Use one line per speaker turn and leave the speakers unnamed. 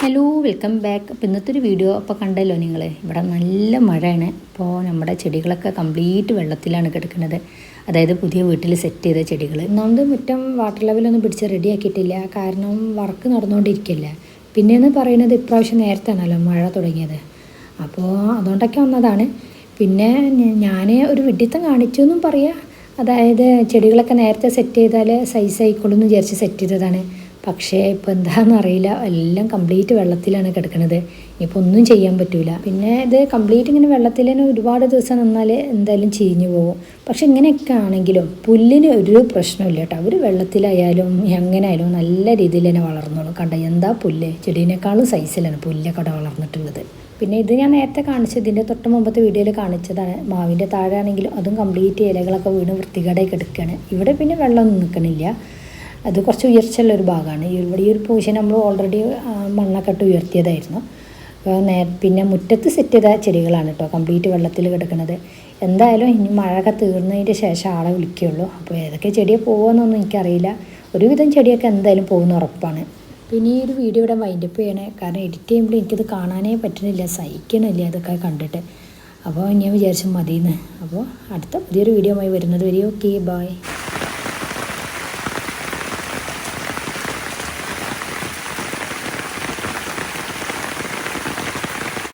Hello welcome back അപ്പോൾ ഇന്നത്തെ ഒരു വീഡിയോ അപ്പോൾ കണ്ടല്ലോ നിങ്ങൾ ഇവിടെ നല്ല മഴയാണ്. അപ്പോൾ നമ്മുടെ ചെടികളൊക്കെ കംപ്ലീറ്റ് വെള്ളത്തിലാണ് കിടക്കുന്നത്. അതായത് പുതിയ വീട്ടിൽ സെറ്റ് ചെയ്ത ചെടികൾ ഒന്നാമത് മുറ്റം വാട്ടർ ലെവലൊന്നും പിടിച്ച് റെഡിയാക്കിയിട്ടില്ല കാരണം വർക്ക് നടന്നുകൊണ്ടിരിക്കില്ല. പിന്നെയെന്ന് പറയുന്നത് ഇപ്രാവശ്യം നേരത്തെയാണല്ലോ മഴ തുടങ്ങിയത്. അപ്പോൾ അതുകൊണ്ടൊക്കെ വന്നതാണ്. പിന്നെ ഞാൻ ഒരു വിഡിത്തം കാണിച്ചു എന്നും പറയാം. അതായത് ചെടികളൊക്കെ നേരത്തെ സെറ്റ് ചെയ്താൽ സൈസ് ആയിക്കോളും എന്ന് വിചാരിച്ച് സെറ്റ് ചെയ്തതാണ്. പക്ഷേ ഇപ്പോൾ എന്താണെന്ന് അറിയില്ല. എല്ലാം കംപ്ലീറ്റ് വെള്ളത്തിലാണ് കിടക്കുന്നത് ഇപ്പോൾ ഒന്നും ചെയ്യാൻ പറ്റില്ല പിന്നെ ഇത് കംപ്ലീറ്റ് ഇങ്ങനെ വെള്ളത്തിൽ തന്നെ ഒരുപാട് ദിവസം നിന്നാൽ എന്തായാലും ചീഞ്ഞു പോകും. പക്ഷെ ഇങ്ങനെയൊക്കെ ആണെങ്കിലും പുല്ലിന് ഒരു പ്രശ്നമില്ല കേട്ടോ. അവർ വെള്ളത്തിലായാലും എങ്ങനെ ആയാലും നല്ല രീതിയിൽ തന്നെ വളർന്നോളും. കണ്ട? എന്താ പുല്ല്? ചെടീനേക്കാളും സൈസിലാണ് പുല്ലൊക്കെ അവിടെ വളർന്നിട്ടുള്ളത്. പിന്നെ ഇത് ഞാൻ നേരത്തെ കാണിച്ചത് ഇതിന്റെ തൊട്ട് മുമ്പത്തെ വീഡിയോയിൽ കാണിച്ചതാണ്. മാവിന്റെ താഴെ ആണെങ്കിലും അതും കംപ്ലീറ്റ് ഇലകളൊക്കെ വീണ് വൃത്തികേടായി കിടക്കുകയാണ് ഇവിടെ പിന്നെ വെള്ളം നിൽക്കണില്ല. അത് കുറച്ച് ഉയർച്ചയുള്ള ഒരു ഭാഗമാണ്. ഇവിടെ ഈ ഒരു പോഷൻ നമ്മൾ ഓൾറെഡി മണ്ണൊക്കെ ഇട്ട് ഉയർത്തിയതായിരുന്നു. നേ പിന്നെ മുറ്റത്ത് സെറ്റ് ചെയ്ത ചെടികളാണ് കേട്ടോ കംപ്ലീറ്റ് വെള്ളത്തിൽ കിടക്കുന്നത്. എന്തായാലും ഇനി മഴയൊക്കെ തീർന്നതിന്റെ ശേഷം ആളെ വിളിക്കുകയുള്ളൂ. അപ്പോൾ ഏതൊക്കെ ചെടിയെ പോകുമെന്നൊന്നും എനിക്കറിയില്ല. ഒരുവിധം ചെടിയൊക്കെ എന്തായാലും പോകുന്ന ഉറപ്പാണ്. പിന്നെ ഈ ഒരു വീഡിയോ ഇവിടെ വൈൻഡപ്പ് ചെയ്യണേ. കാരണം എഡിറ്റ് ചെയ്യുമ്പോൾ എനിക്കത് കാണാനേ പറ്റുന്നില്ല. സഹിക്കണില്ല അതൊക്കെ കണ്ടിട്ട്. അപ്പോൾ ഞാൻ വിചാരിച്ചു മതിയെന്ന്. അപ്പോൾ അടുത്ത പുതിയൊരു വീഡിയോ ആയി വരുന്നത് വരെ ഓക്കെ ബായ്